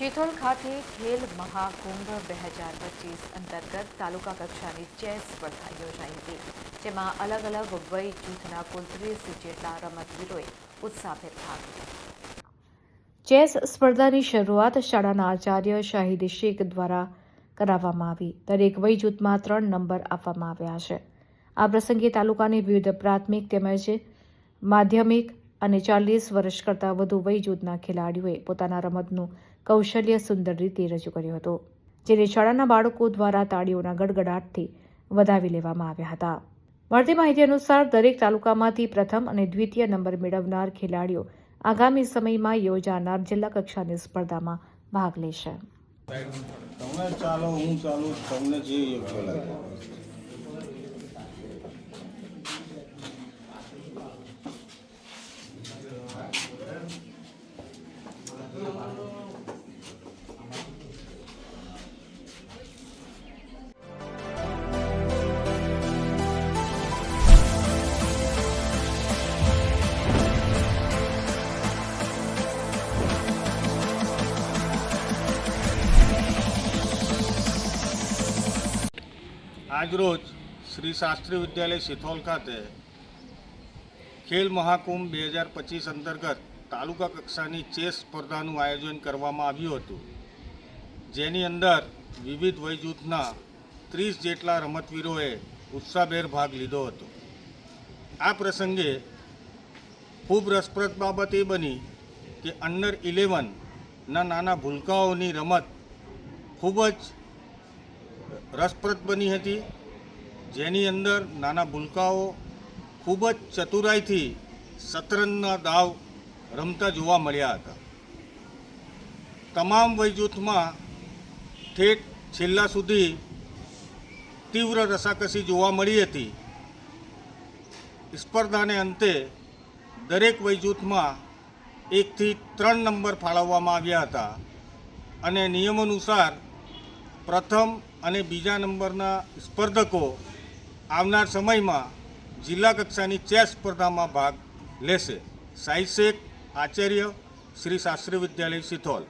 શીતોલ ખાતે ખેલ મહાકુંભ બે હજાર પચીસ અંતર્ગત તાલુકા કક્ષાની ચેસ સ્પર્ધા યોજાઈ હતી જેમાં અલગ અલગ વય જૂથના કુલ ત્રીસ જેટલા રમતવીરોએ ઉત્સાહભેર ભાગ લીધો ચેસ સ્પર્ધાની શરૂઆત શાળાના આચાર્ય શાહિદ શેખ દ્વારા કરાવવામાં આવી દરેક વય જૂથમાં ત્રણ નંબર આપવામાં આવ્યા છે આ પ્રસંગે તાલુકાની વિવિધ પ્રાથમિક તેમજ માધ્યમિક અને ચાલીસ વર્ષ કરતાં વધુ વય જૂથના ખેલાડીઓએ પોતાના રમતનું કૌશલ્ય સુંદર રીતે રજૂ કર્યું હતું, જેને શાળાના બાળકો દ્વારા તાળીઓના ગડગડાટથી વધાવી લેવામાં આવ્યા હતા. મળતી માહિતી અનુસાર, દરેક તાલુકામાંથી પ્રથમ અને દ્વિતીય નંબર મેળવનાર ખેલાડીઓ આગામી સમયમાં યોજાનાર જિલ્લા કક્ષાની સ્પર્ધામાં ભાગ લેશે. તમે ચાલો, હું ચાલો, તમને જે યોગ્ય લાગે. આજરોજ શ્રી શાસ્ત્રી વિદ્યાલય સિથોલ ખાતે ખેલ મહાકુંભ બે હજાર પચીસ અંતર્ગત તાલુકા કક્ષાની ચેસ સ્પર્ધાનું આયોજન કરવામાં આવ્યું હતું. જેની અંદર વિવિધ વય જૂથના ત્રીસ જેટલા રમતવીરોએ ઉત્સાહભેર ભાગ લીધો હતો. આ પ્રસંગે ખૂબ રસપ્રદ બાબત એ બની કે અંડર ઇલેવનના નાના ભૂલકાઓની રમત ખૂબ જ રસપ્રદ બની હતી. જેની અંદર નાના ભૂલકાઓ ખૂબ જ ચતુરાઈથી શતરંજના દાવ રમતા જોવા મળ્યા હતા. તમામ વયજૂથમાં ઠેઠ છેલ્લા સુધી તીવ્ર રસાકસી જોવા મળી હતી. સ્પર્ધાને અંતે દરેક વયજૂથમાં એકથી ત્રણ નંબર ફાળવવામાં આવ્યા હતા અને નિયમાનુસાર પ્રથમ અને બીજા નંબરના સ્પર્ધકો આવનાર સમયમાં જિલ્લા કક્ષાની ચેસ સ્પર્ધામાં ભાગ લેશે. સાઈ આચાર્ય શ્રી શાસ્ત્રી વિદ્યાલય સિથોલ